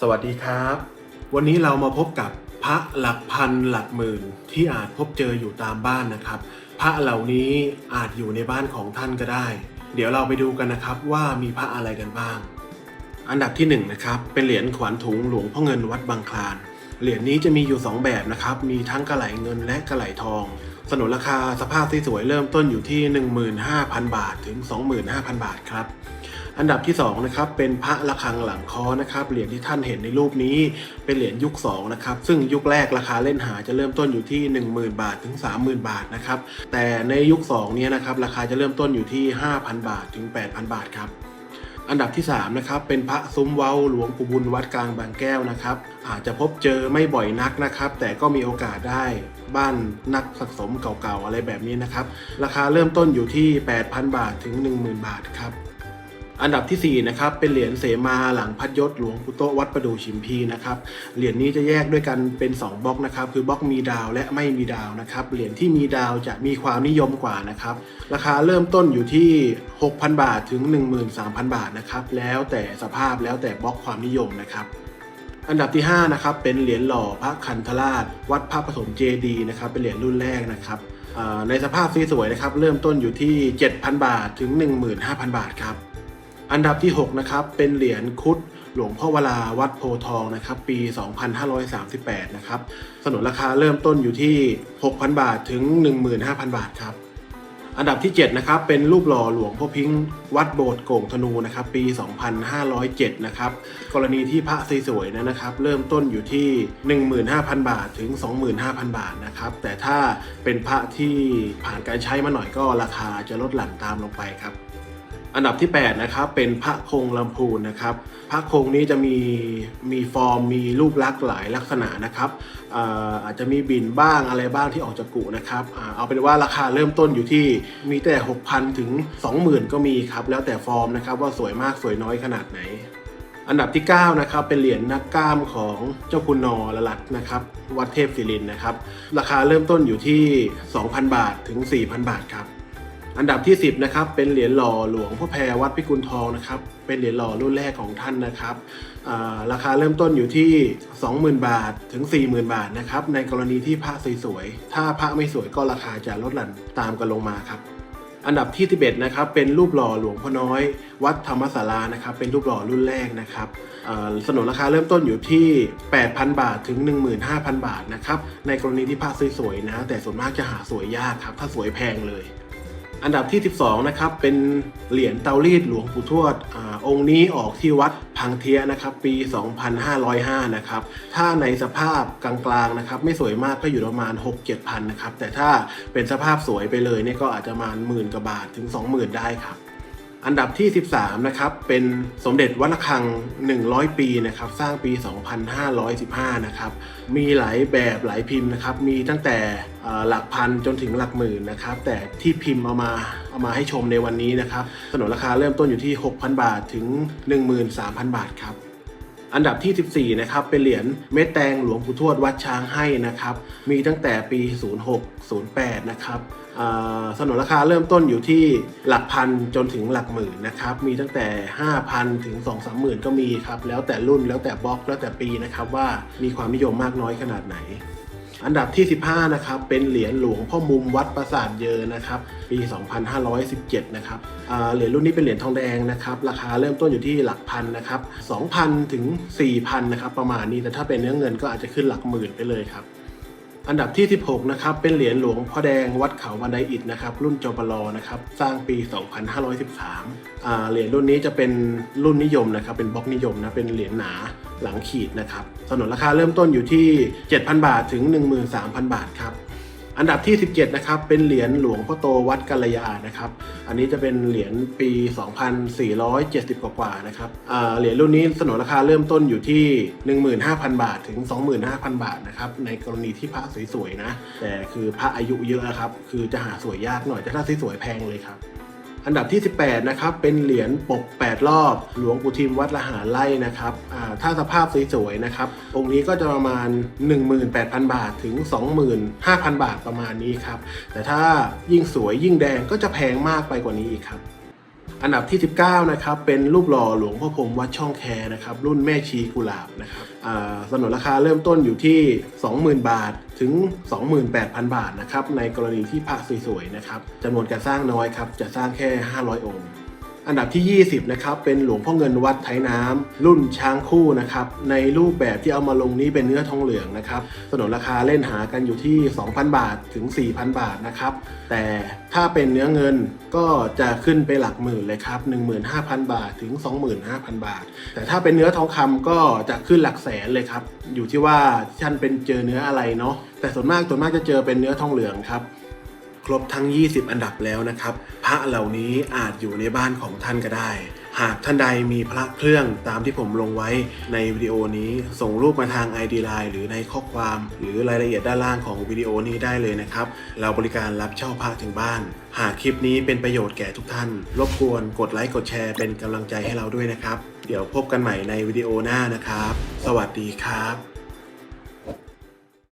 สวัสดีครับ วันนี้เรามาพบกับพระหลักพันหลักหมื่นที่อาจพบเจออยู่ตามบ้านนะครับ พระเหล่านี้อาจอยู่ในบ้านของท่านก็ได้ เดี๋ยวเราไปดูกันนะครับว่ามีพระอะไรกันบ้าง อันดับที่หนึ่งนะครับเป็นเหรียญขวัญถุงหลวงพ่อเงินวัดบางคลาน เหรียญนี้จะมีอยู่ 2 แบบนะครับ มีทั้งกระไหลเงินและกระไหลทอง สนุนราคาสภาพที่สวยๆเริ่มต้นอยู่ที่ 15,000 บาทถึง 25,000 บาทครับ อันดับที่2นะครับเป็นพระระฆังหลังคอนะครับเหรียญที่ท่านเห็นในรูปนี้เป็นเหรียญยุค2นะครับซึ่งยุคแรกราคาเล่นหาจะเริ่มต้นอยู่ที่ 10,000 บาทถึง 30,000 บาทนะครับแต่ในยุค2นี้นะครับราคาจะเริ่มต้นอยู่ที่ 5,000 บาทถึง 8,000 บาทครับอันดับที่3นะครับเป็นพระซุ้มเว้าหลวงปู่บุญวัดกลางบางแก้วนะครับอาจจะพบเจอไม่บ่อยนักนะครับ แต่ก็มีโอกาสได้บ้านนักสะสมเก่าๆอะไรแบบนี้นะครับ ราคาเริ่มต้นอยู่ที่ 8,000 บาทถึง 10,000 บาทครับ อันดับที่ 4 นะครับ เป็นเหรียญเสมาหลังพัดยศหลวงปู่โตวัดประดู่ชิมพีนะครับ เหรียญนี้จะแยกด้วยกันเป็น 2บล็อกนะครับ คือบล็อกมีดาวและไม่มีดาวนะครับ เหรียญที่มีดาวจะมีความนิยมกว่านะครับ ราคาเริ่มต้นอยู่ที่ 6,000 บาทถึง 13,000 บาทนะครับ แล้วแต่สภาพแล้วแต่บล็อกความนิยมนะครับอันดับที่5นะครับเป็นเหรียญหล่อพระคันธราช วัดพระปฐมเจดีย์นะครับ เป็นเหรียญรุ่นแรกนะครับในสภาพสวยๆนะครับ เริ่มต้นอยู่ที่ 7,000 บาทถึง 15,000 บาทครับ อันดับที่ 6 นะครับ เป็นเหรียญคุดหลวงพ่อวราวัดโพทองนะครับ ปี 2538 นะครับสนุนราคาเริ่มต้นอยู่ที่ 6,000 บาทถึง 15,000 บาทครับ อันดับที่ 7 นะครับ เป็นรูปหล่อหลวงพ่อพิงค์วัดโบสถ์โก่งธนูนะครับ ปี 2507 นะครับ กรณีที่พระสวยๆนะนะครับ เริ่มต้นอยู่ที่ 15,000 บาทถึง 25,000 บาทนะครับ แต่ถ้าเป็นพระที่ผ่านการใช้มาหน่อยก็ราคาจะลดหลั่นตามลงไปครับ อันดับที่ 8 นะครับเป็นพระคงลำพูนนะครับ พระคงนี้จะมีมีฟอร์มมีรูปลักษณ์หลายลักษณะนะครับอาอาจจะมีบินบ้างอะไรบ้างที่ออกจากกุนะครับอเอาเป็นว่าราคาเริ่มต้นอยู่ที่มีแต่ 6,000 ถึง 20,000 ก็มีครับ แล้วแต่ฟอร์มนะครับว่าสวยมากสวยน้อยขนาดไหน อันดับที่ 9 นะครับ เป็นเหรียญนักกล้ามของเจ้าคุณนอละลัดนะครับ วัดเทพศิรินนะครับ ราคาเริ่มต้นอยู่ที่ 2,000 บาทถึง 4,000 บาทครับ อันดับที่ 10นะครับเป็นเหรียญหล่อหลวงพ่อแพรวัดพิกุลทองนะครับเป็นเหรียญหล่อรุ่นแรกของท่านนะครับราคาเริ่มต้นอยู่ที่ 20,000 บาทถึง 40,000 บาทนะครับในกรณีที่พระสวยๆถ้าพระไม่สวยก็ราคาจะลดหลั่นตามกันลงมาครับอันดับที่ 11นะครับเป็นรูปหล่อหลวงพ่อน้อย วัดธรรมศาลานะครับเป็นรูปหล่อรุ่นแรกนะครับเสนนราคาเริ่มต้นอยู่ที่ 8,000 บาทถึง 15,000 บาทนะครับในกรณีที่พระสวยๆนะแต่ส่วนมากจะหาสวยยากครับถ้าสวยแพงเลย อันดับที่ 12 นะครับ เป็นเหรียญเตารีดหลวงปู่ทวดอองค์นี้ออกที่วัดพังเทียนะครับ ปี 2505 นะครับ ถ้าในสภาพกลางๆนะครับ ไม่สวยมากก็อยู่ประมาณ 6-7พันนะครับ แต่ถ้าเป็นสภาพสวยไปเลยเนี่ยก็อาจจะประมาณหมื่นกว่าบาทถึง 20,000 ได้ครับ อันดับที่ 13 นะครับ เป็นสมเด็จวัดระฆัง 100 ปีนะครับ สร้างปี 2515 นะครับ มีหลายแบบหลายพิมพ์นะครับ มีตั้งแต่หลักพันจนถึงหลักหมื่นนะครับ แต่ที่พิมพ์เอามาเอามาให้ชมในวันนี้นะครับสนนราคาเริ่มต้นอยู่ที่ 6,000 บาทถึง 13,000 บาทครับ อันดับที่ 14 นะครับ เป็นเหรียญเม็ดแตงหลวงปู่ทวดวัดช้างให้นะครับ มีตั้งแต่ปี 06 08 นะครับสนนราคาเริ่มต้นอยู่ที่หลักพันจนถึงหลักหมื่นนะครับ มีตั้งแต่ 5,000 ถึง 2 3หมื่นก็มีครับ แล้วแต่รุ่นแล้วแต่บล็อกแล้วแต่ปีนะครับว่ามีความนิยมมากน้อยขนาดไหน อันดับที่ 15 นะครับ เป็นเหรียญหลวงพ่อมุมวัดปราสาทเยอนะครับ ปี 2517 นะครับเหรียญรุ่นนี้เป็นเหรียญทองแดงนะครับ ราคาเริ่มต้นอยู่ที่หลักพันนะครับ 2,000 ถึง 4,000 นะครับ ประมาณนี้ แต่ถ้าเป็นเนื้อเงินก็อาจจะขึ้นหลักหมื่นไปเลยครับ อันดับที่ 16 นะครับ เป็นเหรียญหลวงพ่อแดงวัดเขาบันไดอิดนะครับ รุ่นจปรนะครับ สร้างปี 2513อ่าเหรียญรุ่นนี้จะเป็นรุ่นนิยมนะครับ เป็นบล็อกนิยมนะ เป็นเหรียญหนาหลังขีดนะครับสนนราคาเริ่มต้นอยู่ที่ 7,000 บาทถึง 13,000 บาทครับ อันดับที่ 17 นะครับ เป็นเหรียญหลวงพ่อโตวัดกัลยานะครับ อันนี้จะเป็นเหรียญปี 2470 กว่าๆนะครับเหรียญรุ่นนี้สนนราคาเริ่มต้นอยู่ที่ 15,000 บาทถึง 25,000 บาทนะครับ ในกรณีที่พระสวยๆนะ แต่คือพระอายุเยอะนะครับ คือจะหาสวยยากหน่อย แต่ถ้าสวยๆแพงเลยครับ อันดับที่ 18 นะครับ เป็นเหรียญปก 8 รอบ หลวงปู่ทิมวัดละหาไล่นะครับถ้าสภาพสวยๆนะครับ องค์นี้ก็จะประมาณ 18,000 บาทถึง 25,000 บาทประมาณนี้ครับ แต่ถ้ายิ่งสวยยิ่งแดงก็จะแพงมากไปกว่านี้อีกครับ อันดับที่ 19 นะครับเป็นรูปหล่อหลวงพ่อพรมวัดช่องแคนะครับ รุ่นแม่ชีกุหลาบนะครับสนนราคาเริ่มต้นอยู่ที่ 20,000 บาทถึง 28,000 บาทนะครับในกรณีที่พระสวยๆนะครับจำนวนการสร้างน้อยครับจะสร้างแค่ 500 องค์ อันดับที่ 20 นะครับเป็นหลวงพ่อเงินวัดไทยน้ำรุ่นช้างคู่นะครับในรูปแบบที่เอามาลงนี้เป็นเนื้อทองเหลืองนะครับสนนราคาเล่นหากันอยู่ที่ 2,000 บาทถึง 4,000 บาทนะครับแต่ถ้าเป็นเนื้อเงินก็จะขึ้นไปหลักหมื่นเลยครับ 15,000 บาทถึง 25,000 บาท แต่ถ้าเป็นเนื้อทองคำก็จะขึ้นหลักแสนเลยครับอยู่ที่ว่าท่านเป็นเจอเนื้ออะไรเนาะแต่ส่วนมากส่วนมากจะเจอเป็นเนื้อทองเหลืองครับ ครบทั้ง 20 อันดับแล้วนะครับ พระเหล่านี้อาจอยู่ในบ้านของท่านก็ได้ หากท่านใดมีพระเครื่องตามที่ผมลงไว้ในวิดีโอนี้ ส่งรูปมาทาง ID Line หรือในข้อความหรือรายละเอียดด้านล่างของวิดีโอนี้ได้เลยนะครับ เราบริการรับเช่าพระถึงบ้าน หากคลิปนี้เป็นประโยชน์แก่ทุกท่าน รบกวนกดไลค์กดแชร์เป็นกำลังใจให้เราด้วยนะครับ เดี๋ยวพบกันใหม่ในวิดีโอหน้านะครับ สวัสดีครับ